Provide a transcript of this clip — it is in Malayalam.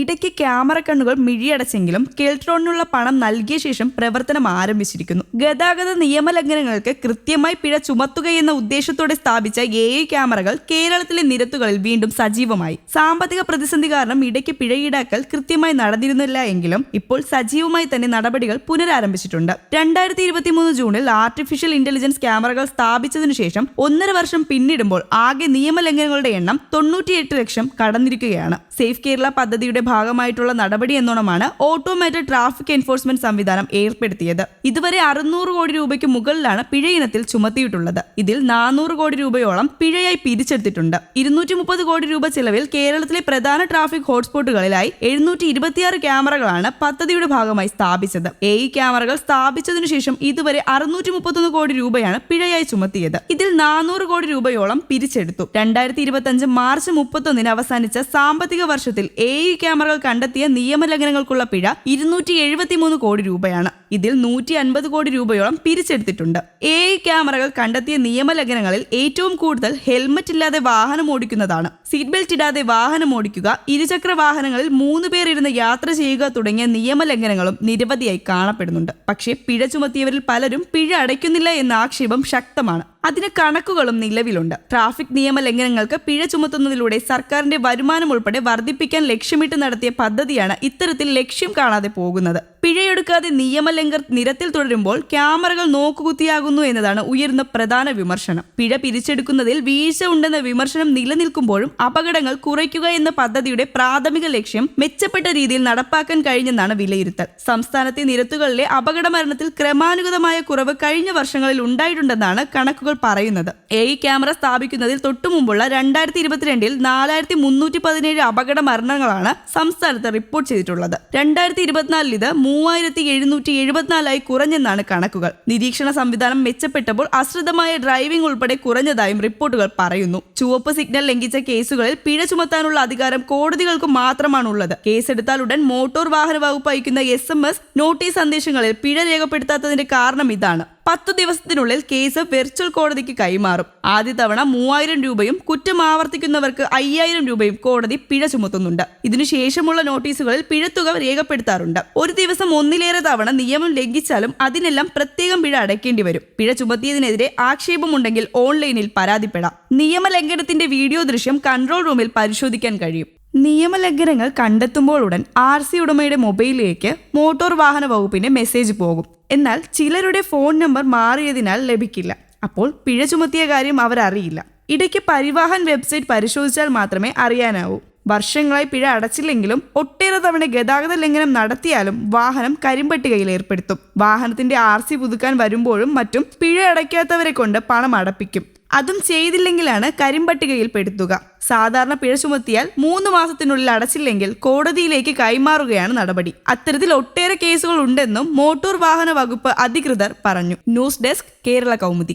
ഇടയ്ക്ക് ക്യാമറ കണ്ണുകൾ മിഴിയടച്ചെങ്കിലും കെൽട്രോണിനുള്ള പണം നൽകിയ ശേഷം പ്രവർത്തനം ആരംഭിച്ചിരിക്കുന്നു. ഗതാഗത നിയമലംഘനങ്ങൾക്ക് കൃത്യമായി പിഴ ചുമത്തുകയെന്ന ഉദ്ദേശത്തോടെ സ്ഥാപിച്ച എ ക്യാമറകൾ കേരളത്തിലെ നിരത്തുകളിൽ വീണ്ടും സജീവമായി. സാമ്പത്തിക പ്രതിസന്ധി കാരണം ഇടയ്ക്ക് പിഴ ഈടാക്കൽ കൃത്യമായി നടന്നിരുന്നില്ല എങ്കിലും ഇപ്പോൾ സജീവമായി തന്നെ നടപടികൾ പുനരാരംഭിച്ചിട്ടുണ്ട്. രണ്ടായിരത്തി ഇരുപത്തിമൂന്ന് ജൂണിൽ ആർട്ടിഫിഷ്യൽ ഇന്റലിജൻസ് ക്യാമറകൾ സ്ഥാപിച്ചതിനു ശേഷം ഒന്നര വർഷം പിന്നിടുമ്പോൾ ആകെ നിയമലംഘനങ്ങളുടെ എണ്ണം തൊണ്ണൂറ്റിയെട്ട് ലക്ഷം കടന്നിരിക്കുകയാണ്. സേഫ് കേരള പദ്ധതിയുടെ ഭാഗമായിട്ടുള്ള നടപടി എന്നോണമാണ് ഓട്ടോമാറ്റഡ് ട്രാഫിക് എൻഫോഴ്സ്മെന്റ് സംവിധാനം ഏർപ്പെടുത്തിയത്. ഇതുവരെ അറുന്നൂറ് കോടി രൂപയ്ക്ക് മുകളിലാണ് പിഴ ഇനത്തിൽ ചുമത്തിയിട്ടുള്ളത്. ഇതിൽ നാനൂറ് കോടി രൂപയോളം പിഴയായി പിരിച്ചെടുത്തിട്ടുണ്ട്. ഇരുന്നൂറ്റി മുപ്പത് കോടി രൂപ ചെലവിൽ കേരളത്തിലെ പ്രധാന ട്രാഫിക് ഹോട്ട്സ്പോട്ടുകളിലായി എഴുന്നൂറ്റി ഇരുപത്തിയാറ് ക്യാമറകളാണ് പദ്ധതിയുടെ ഭാഗമായി സ്ഥാപിച്ചത്. എ ക്യാമറകൾ സ്ഥാപിച്ചതിനു ശേഷം ഇതുവരെ അറുന്നൂറ്റി മുപ്പത്തൊന്ന് കോടി രൂപയാണ് പിഴയായി ചുമത്തിയത്. ഇതിൽ നാനൂറ് കോടി രൂപയോളം പിരിച്ചെടുത്തു. രണ്ടായിരത്തി ഇരുപത്തി മാർച്ച് മുപ്പത്തൊന്നിന് അവസാനിച്ച സാമ്പത്തിക വർഷത്തിൽ എ ഇ ക്യാമറകൾ കണ്ടെത്തിയ നിയമലംഘനങ്ങൾക്കുള്ള പിഴ ഇരുന്നൂറ്റി എഴുപത്തിമൂന്ന് കോടി രൂപയാണ്. ഇതിൽ നൂറ്റി അൻപത് കോടി രൂപയോളം പിരിച്ചെടുത്തിട്ടുണ്ട്. എ ഇ ക്യാമറകൾ കണ്ടെത്തിയ നിയമലംഘനങ്ങളിൽ ഏറ്റവും കൂടുതൽ ഹെൽമറ്റ് ഇല്ലാതെ വാഹനം ഓടിക്കുന്നതാണ്. സീറ്റ് ബെൽറ്റ് ഇടാതെ വാഹനം ഓടിക്കുക ഇരുചക്ര വാഹനങ്ങളിൽ മൂന്ന് പേർ ഇരുന്ന് യാത്ര ചെയ്യുക തുടങ്ങിയ നിയമലംഘനങ്ങളും നിരവധിയായി കാണപ്പെടുന്നുണ്ട്. പക്ഷേ പിഴ ചുമത്തിയവരിൽ പലരും പിഴ അടയ്ക്കുന്നില്ല എന്ന ആക്ഷേപം ശക്തമാണ്. അതിന് കണക്കുകളും നിലവിലുണ്ട്. ട്രാഫിക് നിയമലംഘനങ്ങൾക്ക് പിഴ ചുമത്തുന്നതിലൂടെ സർക്കാരിന്റെ വരുമാനം ഉൾപ്പെടെ വർദ്ധിപ്പിക്കാൻ ലക്ഷ്യമിട്ട് നടത്തിയ പദ്ധതിയാണ് ഇത്തരത്തിൽ ലക്ഷ്യം കാണാതെ പോകുന്നത്. പിഴയെടുക്കാതെ നിയമലംഘർ നിരത്തിൽ തുടരുമ്പോൾ ക്യാമറകൾ നോക്കുകുത്തിയാകുന്നു എന്നതാണ് ഉയർന്ന പ്രധാന വിമർശനം. പിഴ പിരിച്ചെടുക്കുന്നതിൽ വീഴ്ച ഉണ്ടെന്ന വിമർശനം നിലനിൽക്കുമ്പോഴും അപകടങ്ങൾ കുറയ്ക്കുക എന്ന പദ്ധതിയുടെ പ്രാഥമിക ലക്ഷ്യം മെച്ചപ്പെട്ട രീതിയിൽ നടപ്പാക്കാൻ കഴിഞ്ഞെന്നാണ് വിലയിരുത്തൽ. സംസ്ഥാനത്തെ നിരത്തുകളിലെ അപകട മരണത്തിൽ ക്രമാനുഗതമായ കുറവ് കഴിഞ്ഞ വർഷങ്ങളിൽ ഉണ്ടായിട്ടുണ്ടെന്നാണ് കണക്കുകൾ പറയുന്നത്. എ ക്യാമറ സ്ഥാപിക്കുന്നതിൽ തൊട്ടുമുമ്പുള്ള രണ്ടായിരത്തി ഇരുപത്തിരണ്ടിൽ നാലായിരത്തി മുന്നൂറ്റി പതിനേഴ് അപകട മരണങ്ങളാണ് സംസ്ഥാനത്ത് റിപ്പോർട്ട് ചെയ്തിട്ടുള്ളത്. രണ്ടായിരത്തി ഇരുപത്തിനാലിൽ ഇത് മൂവായിരത്തി എഴുന്നൂറ്റി എഴുപത്തിനാലായി കുറഞ്ഞെന്നാണ് കണക്കുകൾ. നിരീക്ഷണ സംവിധാനം മെച്ചപ്പെട്ടപ്പോൾ അശ്രദ്ധമായ ഡ്രൈവിംഗ് ഉൾപ്പെടെ കുറഞ്ഞതായും റിപ്പോർട്ടുകൾ പറയുന്നു. ചുവപ്പ് സിഗ്നൽ ലംഘിച്ച കേസുകളിൽ പിഴ ചുമത്താനുള്ള അധികാരം കോടതികൾക്ക് മാത്രമാണുള്ളത്. കേസെടുത്താൽ ഉടൻ മോട്ടോർ വാഹന വകുപ്പ് അയക്കുന്ന എസ് എം എസ് നോട്ടീസ് സന്ദേശങ്ങളിൽ പിഴ രേഖപ്പെടുത്താത്തതിന്റെ കാരണം ഇതാണ്. പത്തു ദിവസത്തിനുള്ളിൽ കേസ് വെർച്വൽ കോടതിക്ക് കൈമാറും. ആദ്യ തവണ മൂവായിരം രൂപയും കുറ്റം ആവർത്തിക്കുന്നവർക്ക് അയ്യായിരം രൂപയും കോടതി പിഴ ചുമത്തുന്നുണ്ട്. ഇതിനുശേഷമുള്ള നോട്ടീസുകളിൽ പിഴത്തുക രേഖപ്പെടുത്താറുണ്ട്. ഒരു ദിവസം ഒന്നിലേറെ തവണ നിയമം ലംഘിച്ചാലും അതിനെല്ലാം പ്രത്യേകം പിഴ അടയ്ക്കേണ്ടി വരും. പിഴ ചുമത്തിയതിനെതിരെ ആക്ഷേപമുണ്ടെങ്കിൽ ഓൺലൈനിൽ പരാതിപ്പെടാം. നിയമലംഘനത്തിന്റെ വീഡിയോ ദൃശ്യം കൺട്രോൾ റൂമിൽ പരിശോധിക്കാൻ കഴിയും. നിയമലംഘനങ്ങൾ കണ്ടെത്തുമ്പോൾ ഉടൻ ആർ സി ഉടമയുടെ മൊബൈലിലേക്ക് മോട്ടോർ വാഹന വകുപ്പിന്റെ മെസ്സേജ് പോകും. എന്നാൽ ചിലരുടെ ഫോൺ നമ്പർ മാറിയതിനാൽ ലഭിക്കില്ല. അപ്പോൾ പിഴ ചുമത്തിയ കാര്യം അവർ അറിയില്ല ഇടയ്ക്ക് പരിവാഹൻ വെബ്സൈറ്റ് പരിശോധിച്ചാൽ മാത്രമേ അറിയാനാവൂ. വർഷങ്ങളായി പിഴ അടച്ചില്ലെങ്കിലും ഒട്ടേറെ തവണ ഗതാഗത ലംഘനം നടത്തിയാലും വാഹനം കരിമ്പട്ടികയിൽ ഏർപ്പെടുത്തും. വാഹനത്തിന്റെ ആർ സി പുതുക്കാൻ വരുമ്പോഴും മറ്റും പിഴ അടയ്ക്കാത്തവരെ കൊണ്ട് പണം അടപ്പിക്കും. അതും ചെയ്തില്ലെങ്കിലാണ് കരിമ്പട്ടികയിൽ പെടുത്തുക സാധാരണ പിഴ ചുമത്തിയാൽ മൂന്ന് മാസത്തിനുള്ളിൽ അടച്ചില്ലെങ്കിൽ കോടതിയിലേക്ക് കൈമാറുകയാണ് നടപടി. അത്തരത്തിൽ ഒട്ടേറെ കേസുകൾ ഉണ്ടെന്നും മോട്ടോർ വാഹന വകുപ്പ് അധികൃതർ പറഞ്ഞു. News desk Kerala Kaumudi.